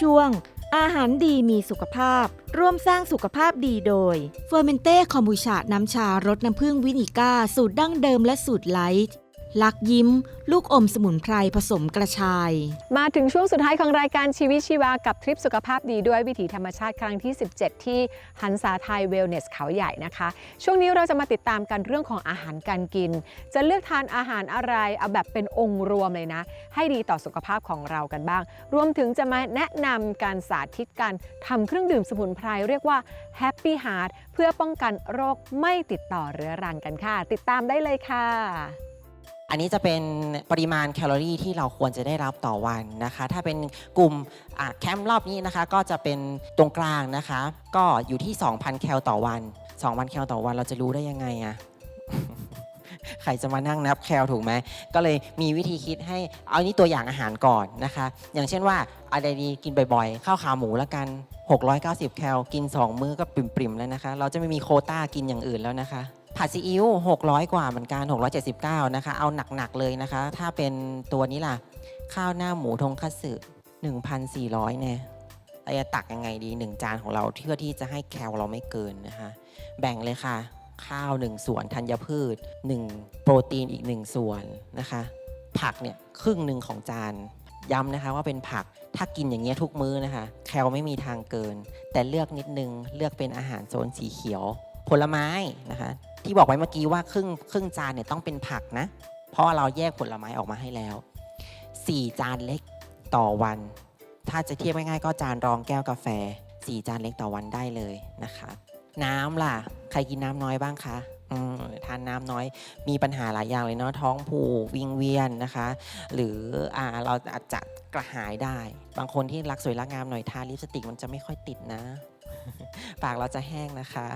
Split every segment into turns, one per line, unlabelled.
ช่วง อาหารดีมีสุขภาพ ร่วมสร้างสุขภาพดีโดยเฟอร์เมนเต้คอมบูชาน้ำชารสน้ำผึ้งวินิก้า สูตรดั้งเดิมและสูตรไลท์ ลักยิ้ม ลูกอมสมุนไพรผสมกระชาย
มาถึงช่วงสุดท้ายของรายการชีวิตชีวากับทริปสุขภาพดีด้วยวิถีธรรมชาติครั้งที่ 17 ที่หันษาไทยเวลเนสเขาใหญ่นะคะ ช่วงนี้เราจะมาติดตามกันเรื่องของอาหารการกิน จะเลือกทานอาหารอะไรเอาแบบเป็นองค์รวมเลยนะ ให้ดีต่อสุขภาพของเรากันบ้าง รวมถึงจะมาแนะนำการสาธิตการทำเครื่องดื่มสมุนไพรเรียกว่า Happy Heart เพื่อป้องกันโรคไม่ติดต่อเรื้อรังกันค่ะ ติดตามได้เลยค่ะ
อันนี้จะเป็นปริมาณแคลอรี่ที่เราควรจะได้รับต่อวันนะคะ ถ้าเป็นกลุ่มแคมป์รอบนี้นะคะ ก็จะเป็นตรงกลางนะคะ ก็อยู่ที่ 2,000 แคลต่อวัน 2,000 แคลต่อวันเราจะรู้ได้ยังไงอะใครจะมานั่งนับแคลถูกไหม ก็เลยมีวิธีคิดให้เอานี่ตัวอย่างอาหารก่อนนะคะ อย่างเช่นว่าอะไรดีกินบ่อยๆ ข้าวขาหมูละกัน 690 แคลกิน 2 มื้อก็ปริมๆแล้วนะคะ เราจะไม่มีโคต้ากินอย่างอื่นแล้วนะคะ ผัดซีอิ๊ว600 กว่าเหมือนกัน 679 นะคะ เอาหนัก ๆ เลยนะคะ ถ้าเป็นตัวนี้ล่ะ ข้าวหน้าหมูทงคัตสึ1,400 เนี่ยเราจะตักยังไงดี 1 จานของเราเพื่อที่จะให้แคลเราไม่เกินนะคะ แบ่งเลยค่ะ ข้าว 1 ส่วนธัญพืช 1 โปรตีนอีก 1 ส่วนนะคะ ผักเนี่ยครึ่งหนึ่งของจานย้ำนะคะว่าเป็นผักถ้ากินอย่างเงี้ยทุกมื้อนะคะ แคลไม่มีทางเกิน แต่เลือกนิดนึงเลือกเป็นอาหารโซนสีเขียว ผลไม้นะคะที่บอกไว้เมื่อกี้ว่าครึ่งครึ่งจานเนี่ยต้องเป็นผักนะ เพราะเราแยกผลไม้ออกมาให้แล้ว 4 จานเล็กต่อวัน ถ้าจะเทียบง่ายๆก็จานรองแก้วกาแฟ 4 จานเล็กต่อวันได้เลยนะคะ น้ำล่ะ ใครกินน้ำน้อยบ้างคะทานน้ำน้อยมีปัญหาหลายอย่างเลยเนาะท้องผูกวิงเวียนนะคะ หรืออเราอาจจะกระหายได้ บางคนที่รักสวยรักงามหน่อยทาลิปสติกมันจะไม่ค่อยติดนะ ปากเราจะแห้งนะคะ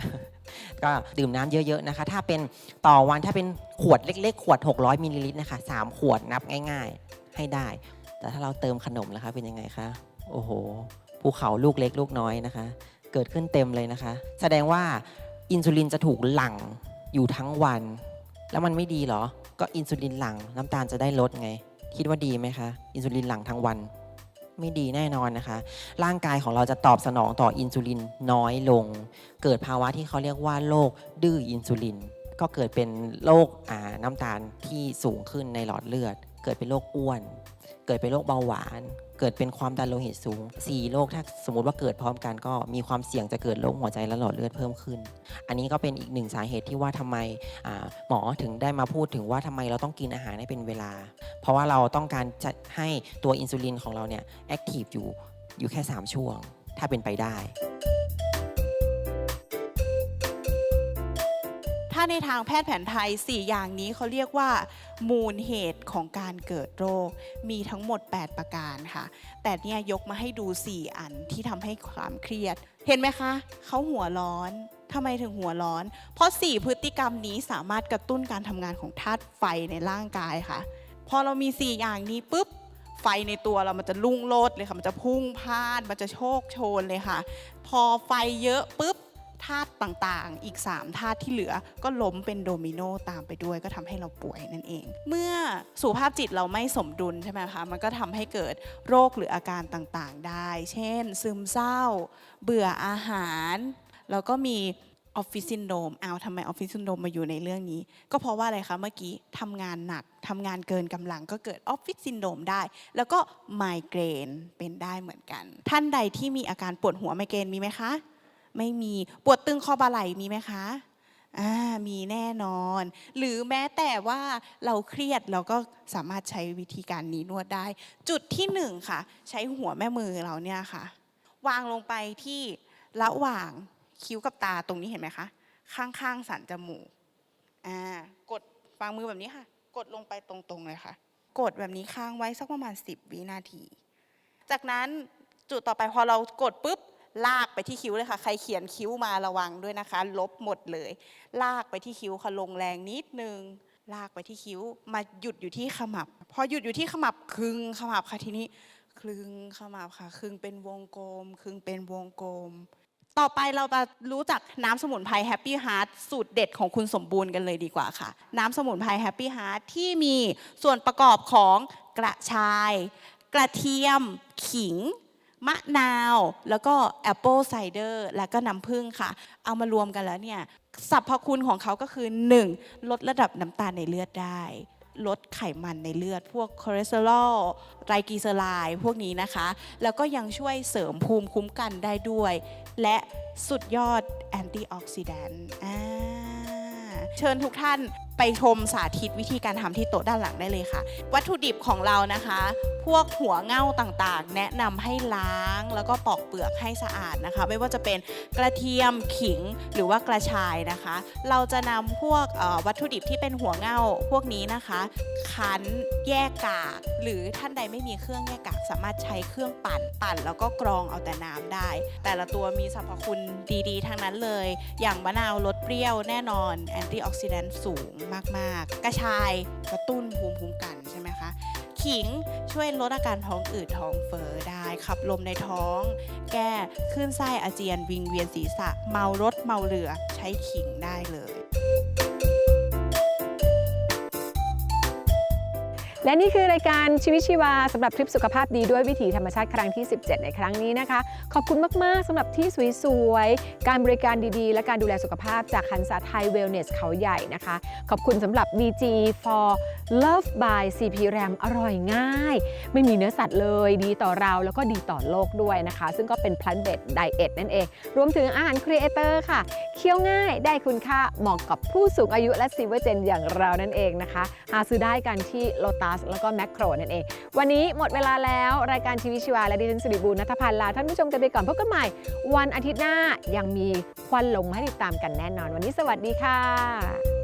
ก็ดื่มน้ำเยอะๆนะคะ ถ้าเป็นต่อวันถ้าเป็นขวดเล็ก ๆ ขวด 600มิลลิลิตรนะคะสามขวดนับง่าย ๆ ให้ได้ แต่ถ้าเราเติมขนมแล้วคะเป็นยังไงคะโอ้โหภูเขาลูกเล็กลูกน้อยนะคะ เกิดขึ้นเต็มเลยนะคะ แสดงว่าอินซูลินจะถูกหลั่งอยู่ทั้งวัน แล้วมันไม่ดีหรอ ก็อินซูลินหลั่งน้ำตาลจะได้ลดไง คิดว่าดีไหมคะ อินซูลินหลั่งทั้งวัน ไม่ดีแน่นอนนะคะ ร่างกายของเราจะตอบสนองต่ออินซูลินน้อยลง เกิดภาวะที่เขาเรียกว่าโรคดื้ออินซูลิน ก็เกิดเป็นโรคน้ำตาลที่สูงขึ้นในหลอดเลือด เกิดเป็นโรคอ้วน เกิดเป็นโรคเบาหวาน เกิดเป็นความดันโลหิตสูง 4 โรคถ้าสมมติว่าเกิดพร้อมกันก็มีความเสี่ยงจะเกิดโรคหัวใจและหลอดเลือดเพิ่มขึ้น อันนี้ก็เป็นอีกหนึ่งสาเหตุที่ว่าทำไมาหมอถึงได้มาพูดถึงว่าทำไมเราต้องกินอาหารให้เป็นเวลา เพราะว่าเราต้องการจะให้ตัวอินซูลินของเราเนี่ยแอคทีฟอยู่อยู่แค่ 3 ช่วง ถ้าเป็นไปได้
ถ้าในทางแพทย์แผนไทย 4 อย่างนี้เขาเรียกว่า มูลเหตุของการเกิดโรค มีทั้งหมด 8 ประการค่ะ แต่เนี่ยยกมาให้ดู 4 อันที่ทำให้ความเครียด เห็นไหมคะ เขาหัวร้อนทำไมถึงหัวร้อน เพราะ 4 พฤติกรรมนี้สามารถกระตุ้นการทำงานของธาตุไฟในร่างกายค่ะ พอเรามี 4 อย่างนี้ปุ๊บ ไฟในตัวเรามันจะลุ่งโลดเลยค่ะ มันจะพุ่งพลานมันจะโชคโชนเลยค่ะ พอไฟเยอะปุ๊บ ธาตุต่างๆ อีก3ธาตุที่เหลือก็ล้มเป็นโดมิโนตามไปด้วยก็ทำให้เราป่วยนั่นเอง เมื่อสุขภาพจิตเราไม่สมดุลใช่ไหมคะมันก็ทำให้เกิดโรคหรืออาการต่างๆได้ เช่น ซึมเศร้า เบื่ออาหาร แล้วก็มีออฟฟิศซินโดมเอาทำไมออฟฟิศซินโดมมาอยู่ในเรื่องนี้ ก็เพราะว่าอะไรคะ เมื่อกี้ทำงานหนักทำงานเกินกำลังก็เกิดออฟฟิศซินโดมได้ แล้วก็ไมเกรนเป็นได้เหมือนกัน ท่านใดที่มีอาการปวดหัวไมเกรนมีไหมคะ ไม่มีปวดตึงคอบ่าไหล่มีไหมคะอ่ามีแน่นอน หรือแม้แต่ว่าเราเครียดเราก็สามารถใช้วิธีการนี้นวดได้ จุดที่หนึ่งค่ะ ใช้หัวแม่มือเราเนี่ยค่ะ วางลงไปที่ระหว่างคิ้วกับตาตรงนี้เห็นไหมคะ ข้างๆสันจมูกอ่ากดวางมือแบบนี้ค่ะ กดลงไปตรงๆเลยค่ะ กดแบบนี้ค้างไว้สักประมาณ 10 วินาที จากนั้นจุดต่อไปพอเรากดปุ๊บ ลากไปที่คิ้วเลยค่ะ ใครเขียนคิ้วมาระวังด้วยนะคะ ลบหมดเลย ลากไปที่คิ้วค่ะลงแรงนิดนึง ลากไปที่คิ้ว มาหยุดอยู่ที่ขมับ พอหยุดอยู่ที่ขมับคึงขมับค่ะทีนี้คึงขมับค่ะคึงเป็นวงกลม คึงเป็นวงกลม ต่อไปเรามารู้จักน้ำสมุนไพร Happy Heart สูตรเด็ดของคุณสมบูรณ์กันเลยดีกว่าค่ะ น้ำสมุนไพร Happy Heart ที่มีส่วนประกอบของกระชาย กระเทียม ขิง มะนาว แล้วก็แอปเปิลไซเดอร์แล้วก็น้ำผึ้งค่ะ เอามารวมกันแล้วเนี่ยสรรพคุณของเขาก็คือ 1. ลดระดับน้ำตาลในเลือดได้ลดไขมันในเลือด พวกคอเลสเตอรอลไตรกลีเซอไรด์พวกนี้นะคะ แล้วก็ยังช่วยเสริมภูมิคุ้มกันได้ด้วย และสุดยอดแอนตี้ออกซิแดนต์เชิญทุกท่านไปชมสาธิตวิธีการทำที่โต๊ะด้านหลังได้เลยค่ะ วัตถุดิบของเรานะคะ วกหัวเง่าต่างๆ แนะนำให้ล้างแล้วก็ปอกเปลือกให้สะอาดนะคะ ไม่ว่าจะเป็นกระเทียมขิงหรือว่ากระชายนะคะ เราจะนำพวกวัตถุดิบที่เป็นหัวเง่าพวกนี้นะคะ คั้นแยกกาก หรือท่านใดไม่มีเครื่องแยกกากสามารถใช้เครื่องปั่นปั่น แล้วก็กรองเอาแต่น้ำได้ แต่ละตัวมีสรรพคุณดีๆ ทั้งนั้นเลย อย่างมะนาวลดเปรี้ยวแน่นอนแอนตี้ออกซิแดนต์สูงมาก ๆ กระชายกระตุ้นภูมิคุ้มกัน ขิงช่วยลดอาการท้องอืดท้องเฟ้อได้ขับลมในท้อง แก้คลื่นไส้อาเจียนวิงเวียนศีรษะ เมารถเมาเรือใช้ขิงได้เลย
และนี่คือรายการชีวิตชีวาสำหรับทริปสุขภาพดีด้วยวิถีธรรมชาติครั้งที่ 17 ในครั้งนี้นะคะ ขอบคุณมากๆสำหรับที่สวยๆ การบริการดีๆ และการดูแลสุขภาพจากคันสาไทยเวลเนสเขาใหญ่นะคะ ขอบคุณสำหรับ DG for Love by CP Ram อร่อยง่าย ไม่มีเนื้อสัตว์เลย ดีต่อเราแล้วก็ดีต่อโลกด้วยนะคะ ซึ่งก็เป็น plant based diet นั่นเอง รวมถึงอาหารครีเอเตอร์ค่ะ เคี้ยวง่ายได้คุณค่าเหมาะกับผู้สูงอายุและซีเวอร์เจนอย่างเรานั่นเองนะคะหาซื้อได้กันที่ Lotus แล้วก็แมคโครนั่นเอง วันนี้หมดเวลาแล้วรายการชีวิตชีวา และดิฉันสิริบูรณัฐพันธ์ลาท่านผู้ชมกันไปก่อนพบกันใหม่ วันอาทิตย์หน้ายังมีควันหลงให้ติดตามกันแน่นอน วันนี้สวัสดีค่ะ